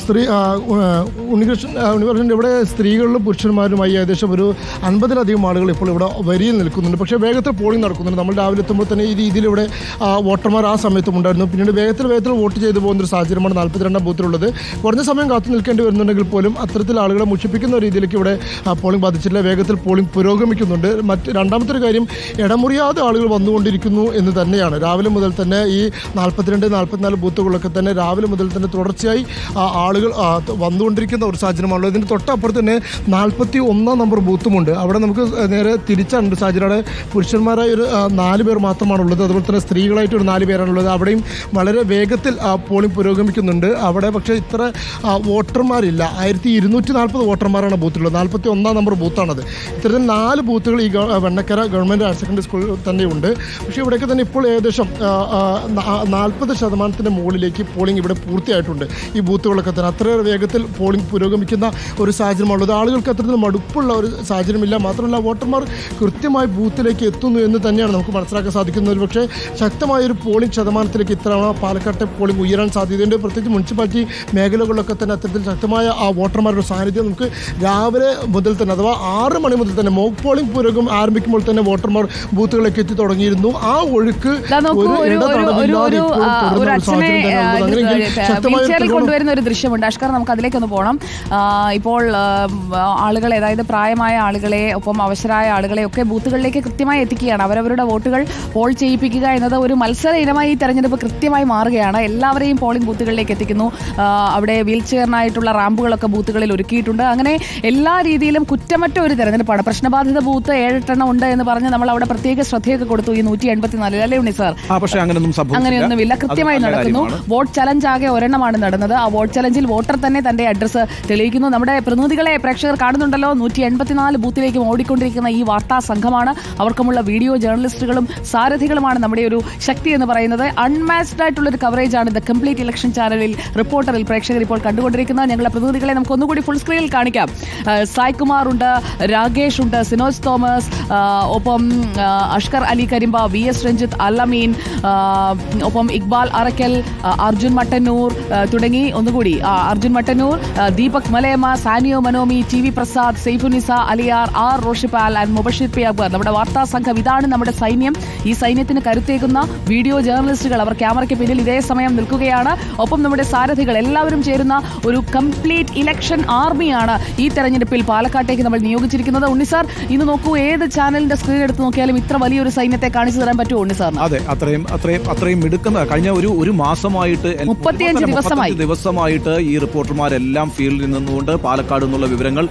സ്ത്രീ ഉണ്ണികൃഷ്ണൻ ഉണ്ണികൃഷ്ണന്റെ ഉണ്ണികൃഷ്ണൻ ഇവിടെ സ്ത്രീകളിലും പുരുഷന്മാരുമായി ഏകദേശം ഒരു അൻപതിലധികം ആളുകൾ ഇപ്പോൾ ഇവിടെ വരിയിൽ നിൽക്കുന്നുണ്ട്. പക്ഷേ വേഗത്തിൽ പോളിംഗ് നടക്കുന്നുണ്ട്. നമ്മൾ രാവിലെ എത്തുമ്പോൾ തന്നെ ഈ രീതിയിൽ ഇവിടെ വോട്ടർമാർ ആ സമയത്തും ഉണ്ടായിരുന്നു. പിന്നീട് വേഗത്തിൽ വേഗത്തിൽ വോട്ട് ചെയ്തു പോകുന്ന ഒരു സാഹചര്യമാണ് നാൽപ്പത്തിരണ്ടാം ബൂത്തിലുള്ളത്. കുറഞ്ഞ സമയം കാത്തു നിൽക്കേണ്ടി വരുന്നുണ്ടെങ്കിൽ പോലും അത്തരത്തിൽ ആളുകളെ മുഷിപ്പിക്കുന്ന രീതിയിലേക്ക് ഇവിടെ പോളിംഗ് ബാധിച്ചിട്ടില്ല. വേഗത്തിൽ പോളിംഗ് പുരോഗമിക്കുന്നുണ്ട്. മറ്റ് രണ്ടാമത്തെ ഒരു കാര്യം ഇടമുറിയാതെ ആളുകൾ വന്നുകൊണ്ടിരിക്കുന്നു എന്ന് തന്നെയാണ്. രാവിലെ മുതൽ തന്നെ ഈ നാൽപ്പത്തിരണ്ട് നാൽപ്പത്തിനാല് ബൂത്തുകളിലൊക്കെ തന്നെ രാവിലെ മുതൽ തന്നെ തുടർച്ചയായി ആളുകൾ വന്നുകൊണ്ടിരിക്കുന്ന ഒരു സാഹചര്യമാണല്ലോ ഇതിന്റെ തൊട്ടപ്പുറത്ത് തന്നെ നാൽപ്പത്തി ഒന്നാം നമ്പർ ബൂത്തുമുണ്ട്. അവിടെ നമുക്ക് നേരെ തിരിച്ചാണ് സാഹചര്യം പുരുഷന്മാരായി ഒരു നാല് പേർ മാത്രമാണുള്ളത്. അതുപോലെ തന്നെ സ്ത്രീകളായിട്ട് ഒരു നാല് പേരാണുള്ളത്. അവിടെയും വളരെ വേഗത്തിൽ പോളിംഗ് പുരോഗമിക്കുന്നുണ്ട്. അവിടെ പക്ഷേ ഇത്ര വോട്ടർമാരില്ല. ആയിരത്തി ഇരുന്നൂറ്റി നാൽപ്പത് വോട്ടർമാരാണ് ബൂത്തിലുള്ളത്. നാൽപ്പത്തി ഒന്നാം നമ്പർ ബൂത്താണത്. ഇത്തരത്തിൽ നാല് ബൂത്തുകൾ ഈ വെണ്ണക്കര ഗവൺമെന്റ് ഹയർ സെക്കൻഡറി സ്കൂളിൽ തന്നെയുണ്ട്. പക്ഷേ ഇവിടെയൊക്കെ തന്നെ ഇപ്പോൾ ഏകദേശം നാൽപ്പത് ശതമാനത്തിന്റെ മുകളിലേക്ക് പോളിംഗ് ഇവിടെ പൂർത്തിയായിട്ടുണ്ട്. ഈ ബൂത്തുകളൊക്കെ തന്നെ അത്രയേറെ വേഗത്തിൽ പോളിംഗ് പുരോഗമിക്കുന്ന ഒരു സാഹചര്യമാണുള്ളത്. ആളുകൾക്ക് അത്തരത്തിൽ മടുപ്പുള്ള ഒരു സാഹചര്യമില്ല. മാത്രമല്ല വോട്ടർമാർ കൃത്യമായി ബൂത്തിലേക്ക് എത്തുന്നു എന്ന് തന്നെയാണ് നമുക്ക് മനസ്സിലാക്കാൻ സാധിക്കുന്നത്. ഒരു പക്ഷേ ശക്തമായ ഒരു പോളിംഗ് ശതമാനത്തിലേക്ക് ഇത്തവണ പാലക്കാട്ടെ പോളിംഗ് ഉയരാൻ സാധ്യതയുണ്ട്. പ്രത്യേകിച്ച് മുനിസിപ്പാലിറ്റി മേഖലകളിലൊക്കെ തന്നെ അത്തരത്തിൽ ശക്തമായ ആ വോട്ടർമാരുടെ സാന്നിധ്യം നമുക്ക് രാവിലെ മുതൽ തന്നെ അഥവാ ആറ് മണി മുതൽ തന്നെ മോക്ക് പോളിംഗ് പുരോഗം ആരംഭിക്കുമ്പോൾ തന്നെ വോട്ടർമാർ ബൂത്തുകളിലേക്ക് എത്തി തുടങ്ങിയിരുന്നു. ആ ഒഴുക്ക് ഒരു ഇടതടവില്ലാതെ അങ്ങനെയെങ്കിൽ വീൽചെയറിൽ കൊണ്ടുവരുന്ന ഒരു ദൃശ്യമുണ്ട്. അഷ്കർ നമുക്ക് അതിലേക്കൊന്ന് പോകണം ഇപ്പോൾ ആളുകളെ അതായത് പ്രായമായ ആളുകളെ ഒപ്പം അവശരായ ആളുകളെ ഒക്കെ ബൂത്തുകളിലേക്ക് കൃത്യമായി എത്തിക്കുകയാണ്. അവരവരുടെ വോട്ടുകൾ പോൾ ചെയ്യിപ്പിക്കുക എന്നത് ഒരു മത്സര ഇനമായി ഈ തെരഞ്ഞെടുപ്പ് കൃത്യമായി മാറുകയാണ്. എല്ലാവരെയും പോളിംഗ് ബൂത്തുകളിലേക്ക് എത്തിക്കുന്നു. അവിടെ വീൽചെയറിനായിട്ടുള്ള റാമ്പുകളൊക്കെ ബൂത്തുകളിൽ ഒരുക്കിയിട്ടുണ്ട്. അങ്ങനെ എല്ലാ രീതിയിലും കുറ്റമറ്റ ഒരു തെരഞ്ഞെടുപ്പാണ്. പ്രശ്നബാധിത ബൂത്ത് ഏഴെട്ടെണ്ണം ഉണ്ട് എന്ന് പറഞ്ഞ് നമ്മൾ അവിടെ പ്രത്യേക ശ്രദ്ധയൊക്കെ കൊടുത്തു. ഈ നൂറ്റി എൺപത്തിനാലിൽ അല്ലേ ഉണ്ണി സാർ? അങ്ങനെയൊന്നുമില്ല. കൃത്യമായി നടക്കുന്നു. വോട്ട് ചലഞ്ച് ആകെ ഒരെണ്ണമാണ് നടന്നത്. ആ വോട്ട് ചലഞ്ചിൽ വോട്ടർ തന്നെ തന്റെ അഡ്രസ്സ് തെളിയിക്കുന്നു. നമ്മുടെ പ്രതിനിധികളെ പ്രേക്ഷകർ കാണുന്നുണ്ടല്ലോ. നൂറ്റി എൺപത്തിനാല് ബൂത്തിലേക്കും ഓടിക്കൊണ്ടിരിക്കുന്ന ഈ വാർത്താ സംഘമാണ്. അവർക്കുമുള്ള വീഡിയോ ജേർണലിസ്റ്റുകളും സാരഥികളുമാണ് നമ്മുടെ ഒരു ശക്തി എന്ന് പറയുന്നത്. അൺമാച്ച്ഡ് ആയിട്ടുള്ള ഒരു കവറേജ് ആണ് ദ കംപ്ലീറ്റ് ഇലക്ഷൻ ചാനലിൽ റിപ്പോർട്ടറിൽ പ്രേക്ഷകർ ഇപ്പോൾ കണ്ടുകൊണ്ടിരിക്കുന്നത്. ഞങ്ങളുടെ പ്രതിനിധികളെ നമുക്ക് ഒന്നുകൂടി ഫുൾ സ്ക്രീനിൽ കാണിക്കാം. സായ് കുമാർ ഉണ്ട് രാകേഷ് ഉണ്ട് സിനോജ് തോമസ് ഒപ്പം അഷ്കർ അലി കരിമ്പ വി എസ് രഞ്ജിത്ത് അല്ലമീൻ ഒപ്പം ഇക്ബാൽ അറക്കൽ അർജുൻ മട്ടന്നൂർ തുടങ്ങി. ഒന്നുകൂടി Arjun Mattannur Deepak Malayamma Saniyo Manomi T V Prasad Saifunisa Aliyar R Roshipal and Mubashir P Akbar. നമ്മുടെ വാർത്താ സംഘം ഇതാണ് നമ്മുടെ സൈന്യം. ഈ സൈന്യത്തിന് കരുത്തേക്കുന്ന വീഡിയോ ജേർണലിസ്റ്റുകൾ അവർ ക്യാമറയ്ക്ക് പിന്നിൽ ഇതേ സമയം നിൽക്കുകയാണ്. ഒപ്പം നമ്മുടെ സാരഥികൾ എല്ലാവരും ചേരുന്ന ഒരു കംപ്ലീറ്റ് ഇലക്ഷൻ ആർമിയാണ് ഈ തെരഞ്ഞെടുപ്പിൽ പാലക്കാട്ടേക്ക് നമ്മൾ നിയോഗിച്ചിരിക്കുന്നത്. ഉണ്ണി സാർ ഇന്ന് നോക്കൂ ഏത് ചാനലിന്റെ സ്ക്രീൻ എടുത്ത് നോക്കിയാലും ഇത്ര വലിയൊരു സൈന്യത്തെ കാണിച്ചു തരാൻ പറ്റുമോ ഉണ്ണി സാറിന്? അതെ അത്രയും അത്രയും അത്രയും മിടുക്കുന്ന കഴിഞ്ഞ ഒരു ഒരു മാസമായിട്ട് മുപ്പത്തിയഞ്ച് ദിവസമായി. ദിവസമായിട്ട് ഈ റിപ്പോർട്ടർമാരെല്ലാം ഫീൽഡിൽ നിന്നുകൊണ്ട് പാലക്കാട് നിന്നുള്ള വിവരങ്ങൾ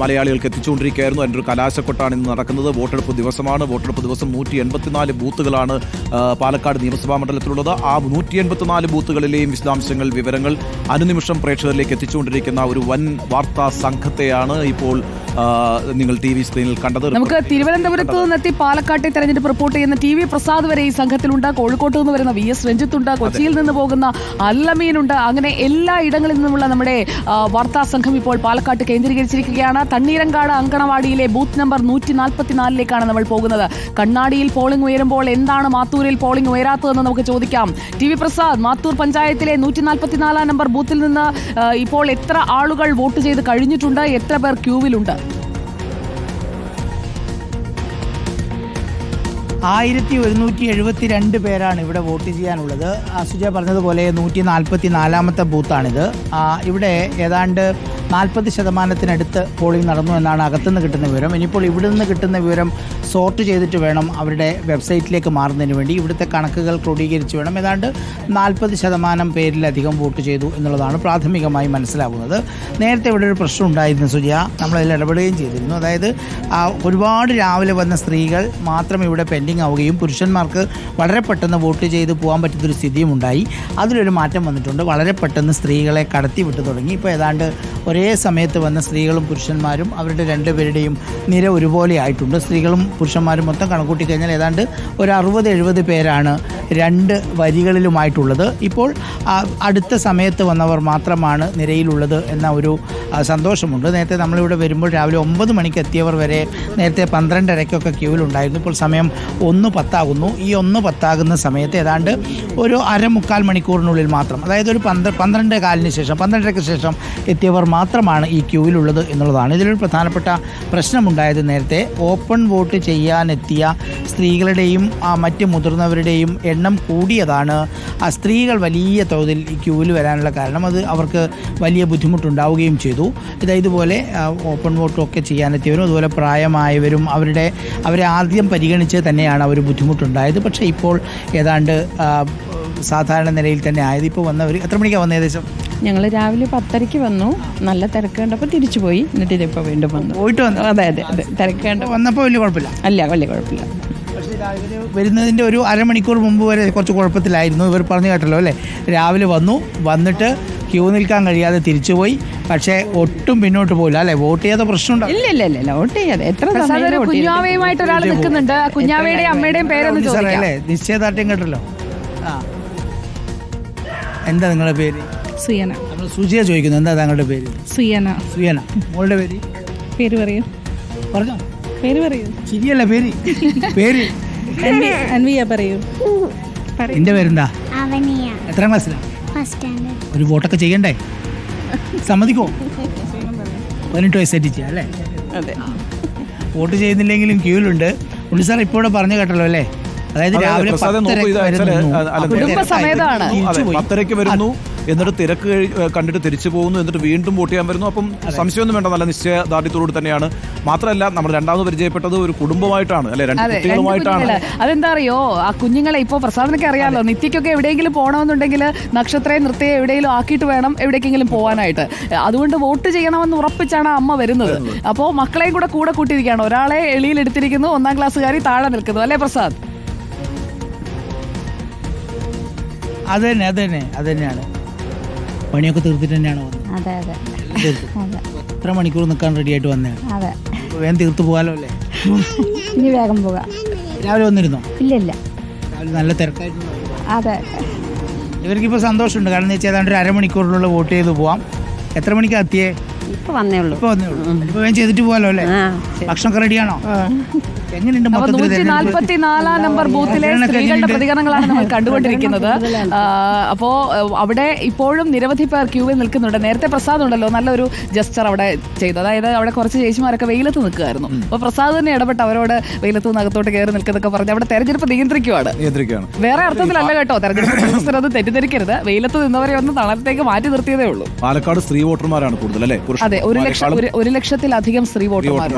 മലയാളികൾക്ക് എത്തിച്ചുകൊണ്ടിരിക്കുകയായിരുന്നു. അതിന്റെ ഒരു കലാശക്കൊട്ടാണ് ഇന്ന് നടക്കുന്നത്. വോട്ടെടുപ്പ് ദിവസമാണ്. വോട്ടെടുപ്പ് ദിവസം നൂറ്റി എൺപത്തിനാല് ബൂത്തുകളാണ് പാലക്കാട് നിയമസഭാ മണ്ഡലത്തിലുള്ളത്. ആ നൂറ്റി എൺപത്തിനാല് ബൂത്തുകളിലെയും വിശദാംശങ്ങൾ വിവരങ്ങൾ അനുനിമിഷം പ്രേക്ഷകരിലേക്ക് എത്തിച്ചുകൊണ്ടിരിക്കുന്ന ഒരു വൻ വാർത്താ സംഘത്തെയാണ് ഇപ്പോൾ നിങ്ങൾ ടി വി സ്ക്രീനിൽ കണ്ടത് നമുക്ക് തിരുവനന്തപുരത്ത് നിന്നെത്തി പാലക്കാട്ടെ തെരഞ്ഞെടുപ്പ് റിപ്പോർട്ട് ചെയ്യുന്ന ടി വി പ്രസാദ് വരെ ഈ സംഘത്തിലുണ്ട്. കോഴിക്കോട്ട് നിന്ന് വരുന്ന വി എസ് രഞ്ജിത്തുണ്ട് കൊച്ചിയിൽ നിന്ന് പോകുന്ന അല്ലമീനുണ്ട് അങ്ങനെ എല്ലാ ഇടങ്ങളിൽ നിന്നുമുള്ള നമ്മുടെ വാർത്താ സംഘം ഇപ്പോൾ പാലക്കാട്ട് കേന്ദ്രീകരിച്ചിരിക്കുകയാണ്. തണ്ണീരങ്കാട് അങ്കണവാടിയിലെ ബൂത്ത് നമ്പർ നൂറ്റി നാൽപ്പത്തിനാലിലേക്കാണ് നമ്മൾ പോകുന്നത്. കണ്ണാടിയിൽ പോളിംഗ് ഉയരുമ്പോൾ എന്താണ് മാത്തൂരിൽ പോളിംഗ് ഉയരാത്തതെന്ന് നമുക്ക് ചോദിക്കാം. ടി വി പ്രസാദ് മാത്തൂർ പഞ്ചായത്തിലെ നൂറ്റി നാൽപ്പത്തിനാലാം നമ്പർ ബൂത്തിൽ നിന്ന് ഇപ്പോൾ എത്ര ആളുകൾ വോട്ട് ചെയ്ത് കഴിഞ്ഞിട്ടുണ്ട്? എത്ര പേർ ക്യൂവിലുണ്ട് ആയിരത്തി ഒരുന്നൂറ്റി എഴുപത്തി രണ്ട് പേരാണ് ഇവിടെ വോട്ട് ചെയ്യാനുള്ളത്. അസുജ പറഞ്ഞതുപോലെ നൂറ്റി നാൽപ്പത്തി നാലാമത്തെ ബൂത്താണിത് ഇവിടെ ഏതാണ്ട് നാൽപ്പത് ശതമാനത്തിനടുത്ത് പോളിംഗ് നടന്നു എന്നാണ് അകത്തുനിന്ന് കിട്ടുന്ന വിവരം. ഇനിയിപ്പോൾ ഇവിടെ നിന്ന് കിട്ടുന്ന വിവരം സോർട്ട് ചെയ്തിട്ട് വേണം അവരുടെ വെബ്സൈറ്റിലേക്ക് മാറുന്നതിന് വേണ്ടി. ഇവിടുത്തെ കണക്കുകൾ ക്രോഡീകരിച്ച് വേണം ഏതാണ്ട് നാൽപ്പത് ശതമാനം പേരിലധികം വോട്ട് ചെയ്തു എന്നുള്ളതാണ് പ്രാഥമികമായി മനസ്സിലാകുന്നത്. നേരത്തെ ഇവിടെ ഒരു പ്രശ്നം ഉണ്ടായിരുന്നു സുജയ. നമ്മളതിൽ ഇടപെടുകയും ചെയ്തിരുന്നു. അതായത് ഒരുപാട് രാവിലെ വന്ന സ്ത്രീകൾ മാത്രം ഇവിടെ പെൻഡിങ് ആവുകയും പുരുഷന്മാർക്ക് വളരെ പെട്ടെന്ന് വോട്ട് ചെയ്ത് പോകാൻ പറ്റുന്നൊരു സ്ഥിതിയും ഉണ്ടായി അതിലൊരു മാറ്റം വന്നിട്ടുണ്ട്. വളരെ പെട്ടെന്ന് സ്ത്രീകളെ കടത്തി വിട്ടു തുടങ്ങി. ഇപ്പോൾ ഏതാണ്ട് ഒരേ സമയത്ത് വന്ന സ്ത്രീകളും പുരുഷന്മാരും അവരുടെ രണ്ടുപേരുടെയും നിര ഒരുപോലെ ആയിട്ടുണ്ട്. സ്ത്രീകളും പുരുഷന്മാരും മൊത്തം കണക്കൂട്ടി കഴിഞ്ഞാൽ ഏതാണ്ട് ഒരു അറുപത് എഴുപത് പേരാണ് രണ്ട് വരികളിലുമായിട്ടുള്ളത്. ഇപ്പോൾ അടുത്ത സമയത്ത് വന്നവർ മാത്രമാണ് നിരയിലുള്ളത് എന്ന ഒരു സന്തോഷമുണ്ട്. നേരത്തെ നമ്മളിവിടെ വരുമ്പോൾ രാവിലെ ഒമ്പത് മണിക്ക് എത്തിയവർ വരെ നേരത്തെ പന്ത്രണ്ടരയ്ക്കൊക്കെ ക്യൂവിലുണ്ടായിരുന്നു. ഇപ്പോൾ സമയം ഒന്ന് പത്താകുന്നു. ഈ ഒന്ന് പത്താകുന്ന സമയത്ത് ഏതാണ്ട് ഒരു അരമുക്കാൽ മണിക്കൂറിനുള്ളിൽ മാത്രം അതായത് ഒരു പന്ത്ര പന്ത്രണ്ട് കാലിന് ശേഷം പന്ത്രണ്ടരയ്ക്ക് ശേഷം എത്തിയവർ മാത്രമാണ് ഈ ക്യൂവിലുള്ളത് എന്നുള്ളതാണ്. ഇതിലൊരു പ്രധാനപ്പെട്ട പ്രശ്നമുണ്ടായത് നേരത്തെ ഓപ്പൺ വോട്ട് ചെയ്യാനെത്തിയ സ്ത്രീകളുടെയും മറ്റ് മുതിർന്നവരുടെയും എണ്ണം കൂടിയതാണ്. ആ സ്ത്രീകൾ വലിയ തോതിൽ ഈ ക്യൂവിൽ വരാനുള്ള കാരണം അത് അവർക്ക് വലിയ ബുദ്ധിമുട്ടുണ്ടാവുകയും ചെയ്തു. ഇത് ഇതുപോലെ ഓപ്പൺ വോട്ടും ഒക്കെ ചെയ്യാനെത്തിയവരും അതുപോലെ പ്രായമായവരും അവരുടെ അവരെ ആദ്യം പരിഗണിച്ച് തന്നെയാണ് അവർ ബുദ്ധിമുട്ടുണ്ടായത്. പക്ഷേ ഇപ്പോൾ ഏതാണ്ട് സാധാരണ നിലയിൽ തന്നെ ആയത്. ഇപ്പോൾ വന്നവർ എത്ര മണിക്കാണ് വന്നത് ഏകദേശം? ഞങ്ങൾ രാവിലെ പത്തരയ്ക്ക് വന്നു. നല്ല തിരക്ക് കണ്ടപ്പോൾ തിരിച്ചു പോയി. എന്നിട്ട് ഇതിപ്പോൾ വീണ്ടും വന്നു. പോയിട്ട് വന്നു? അതെ അതെ അതെ. തിരക്ക് കണ്ടപ്പോൾ. വന്നപ്പോൾ വലിയ കുഴപ്പമില്ല? അല്ല വലിയ കുഴപ്പമില്ല. പക്ഷേ രാവിലെ വരുന്നതിന്റെ ഒരു അരമണിക്കൂർ മുമ്പ് വരെ കുറച്ച് കുഴപ്പത്തിലായിരുന്നു. ഇവർ പറഞ്ഞു കേട്ടല്ലോ അല്ലേ? രാവിലെ വന്നു. വന്നിട്ട് ക്യൂ നിൽക്കാൻ കഴിയാതെ തിരിച്ചുപോയി. പക്ഷേ ഒട്ടും പിന്നോട്ട് പോയില്ല അല്ലെ? വോട്ട് ചെയ്യാത്ത പ്രശ്നമുണ്ടോ? ഇല്ല ഇല്ല ഇല്ല ഇല്ല വോട്ട് ചെയ്യാതെ. എത്ര കുഞ്ഞാവയുമായിട്ട് ഒരാൾ നിൽക്കുന്നുണ്ട്. കുഞ്ഞാവയുടെയും അമ്മയുടെയും പേരൊന്ന് അല്ലേ? നിശ്ചയദാർഢ്യം കേട്ടല്ലോ. ആ. എന്താ നിങ്ങളുടെ പേര്? സുയന. നമ്മൾ സുജിയ ചോദിക്കുന്നു. എന്താ താങ്കളുടെ പേര്? സുയന. സുയന. മോളുടെ പേര്? പേര് പറയൂ. പറഞ്ഞോ. പേര് പറയൂ. ശരിയല്ല പേര്? പേര്? അൻവി അൻവിയ പറയൂ. എന്റെ പേരെന്താ? അവനിയ. എത്രാം ക്ലാസ്സിലാണ് ഒരു വോട്ടൊക്കെ ചെയ്യണ്ടേ? സമ്മതിക്കോ? പതിനെട്ട് വയസ്സായിട്ട് ചെയ്യാം അല്ലേ? അതെ. വോട്ട് ചെയ്യുന്നില്ലെങ്കിലും ക്യൂലുണ്ട് ഉണ്ണി സാർ ഇപ്പോഴും പറഞ്ഞു കേട്ടല്ലോ അല്ലേ? അതായത് അതെ, രാവിലെ പത്തരയ്ക്ക് വരുന്നു. എന്നിട്ട് തിരക്ക് കണ്ടിട്ട് തിരിച്ചു പോകുന്നു എന്നിട്ട് വീണ്ടും വോട്ട് ചെയ്യാൻ വരുന്നു. അപ്പം സംശയമൊന്നും വേണ്ട നല്ല നിശ്ചയദാർഢ്യത്തോട് തന്നെയാണ്. മാത്രമല്ല നമ്മൾ രണ്ടാമത് പരിചയപ്പെട്ടത് ഒരു കുടുംബമായിട്ടാണ് അല്ലെ? രണ്ട് കുട്ടികളുമായിട്ടാണ്. അതെന്താ അറിയോ? ആ കുഞ്ഞുങ്ങളെ ഇപ്പൊ പ്രസാദിനൊക്കെ അറിയാമല്ലോ നിത്യക്കൊക്കെ എവിടെയെങ്കിലും പോകണമെന്നുണ്ടെങ്കിൽ നക്ഷത്രയെ നൃത്തയെ എവിടെയെങ്കിലും ആക്കിയിട്ട് വേണം എവിടേക്കെങ്കിലും പോകാനായിട്ട് അതുകൊണ്ട് വോട്ട് ചെയ്യണമെന്ന് ഉറപ്പിച്ചാണ് അമ്മ വരുന്നത്. അപ്പോൾ മക്കളെയും കൂടെ കൂടെ കൂട്ടിയിരിക്കുകയാണ്. ഒരാളെ എളിയിൽ എടുത്തിരിക്കുന്നു ഒന്നാം ക്ലാസ്സുകാരി താഴെ നിൽക്കുന്നു. അല്ലേ പ്രസാദ്? അത് തന്നെ അത് തന്നെ അത് തന്നെയാണ് പണിയൊക്കെ തീർത്തിട്ട് തന്നെയാണ് വന്നത്? അതെ അതെ. എല്ലാം തീർത്തു. അതെ. എത്ര മണിക്കൂർ നിൽക്കാൻ റെഡി ആയിട്ട് വന്നതാണ് അതെ. അപ്പോൾ വേഗം തീർത്ത് പോകാലോ അല്ലേ? ഇനി വേഗം പോകാം. രാവിലെ വന്നിരുന്നോ? ഇല്ല ഇല്ല. രാവിലെ നല്ല തിരക്കായിട്ട് അതെ ഇവർക്കിപ്പോൾ സന്തോഷമുണ്ട്. കാരണം എന്ന് വെച്ചാൽ ഏതാണ്ട് ഒരു അരമണിക്കൂറിനുള്ള വോട്ട് ചെയ്ത് പോവാം. എത്ര മണിക്കാണ് എത്തിയേ ഇപ്പൊ വന്നേ ഉള്ളൂ. ഇപ്പോൾ വന്നേ ഉള്ളൂ. ഇപ്പോൾ വേഗം ചെയ്തിട്ട് പോകാലോ അല്ലേ? ഭക്ഷണമൊക്കെ റെഡിയാണോ നൂറ്റി തെരഞ്ഞെടുപ്പ്? നാൽപ്പത്തി നാലാം നമ്പർ ബൂത്തിലെ എത്രയെണ്ണം സ്ത്രീകളുടെ പ്രതികരണങ്ങളാണ് നമ്മൾ കണ്ടുകൊണ്ടിരിക്കുന്നത്. അപ്പോ അവിടെ ഇപ്പോഴും നിരവധി പേർ ക്യൂവിൽ നിൽക്കുന്നുണ്ട്. നേരത്തെ പ്രസാദ് ഉണ്ടല്ലോ നല്ലൊരു ജസ്റ്റർ അവിടെ ചെയ്തു. അതായത് അവിടെ കുറച്ച് ചേച്ചിമാരൊക്കെ വെയിലത്ത് നിൽക്കുമായിരുന്നു അപ്പൊ പ്രസാദ് തന്നെ ഇടപെട്ട് അവരോട് വെയിലത്ത് നിന്ന് അകത്തോട്ട് കയറി നിൽക്കുന്നൊക്കെ പറഞ്ഞു അവിടെ തെരഞ്ഞെടുപ്പ് നിയന്ത്രിക്കുവാണ്. നിയന്ത്രിക്കുകയാണ്. വേറെ വേറെ അർത്ഥത്തിലല്ല കേട്ടോ തെരഞ്ഞെടുപ്പ് ഉദ്യോഗസ്ഥർ അത് തെറ്റിദ്ധരിക്കരുത്. വെയിലത്ത് നിന്നവരെ ഒന്ന് തണലത്തേക്ക് മാറ്റി നിർത്തിയതേ ഉള്ളൂ. പാലക്കാട് സ്ത്രീ വോട്ടർമാരാണ് കൂടുതൽ അല്ലേ? അതെ ഒരു ലക്ഷം ഒരു- ലക്ഷത്തിലധികം സ്ത്രീ വോട്ടർമാർ.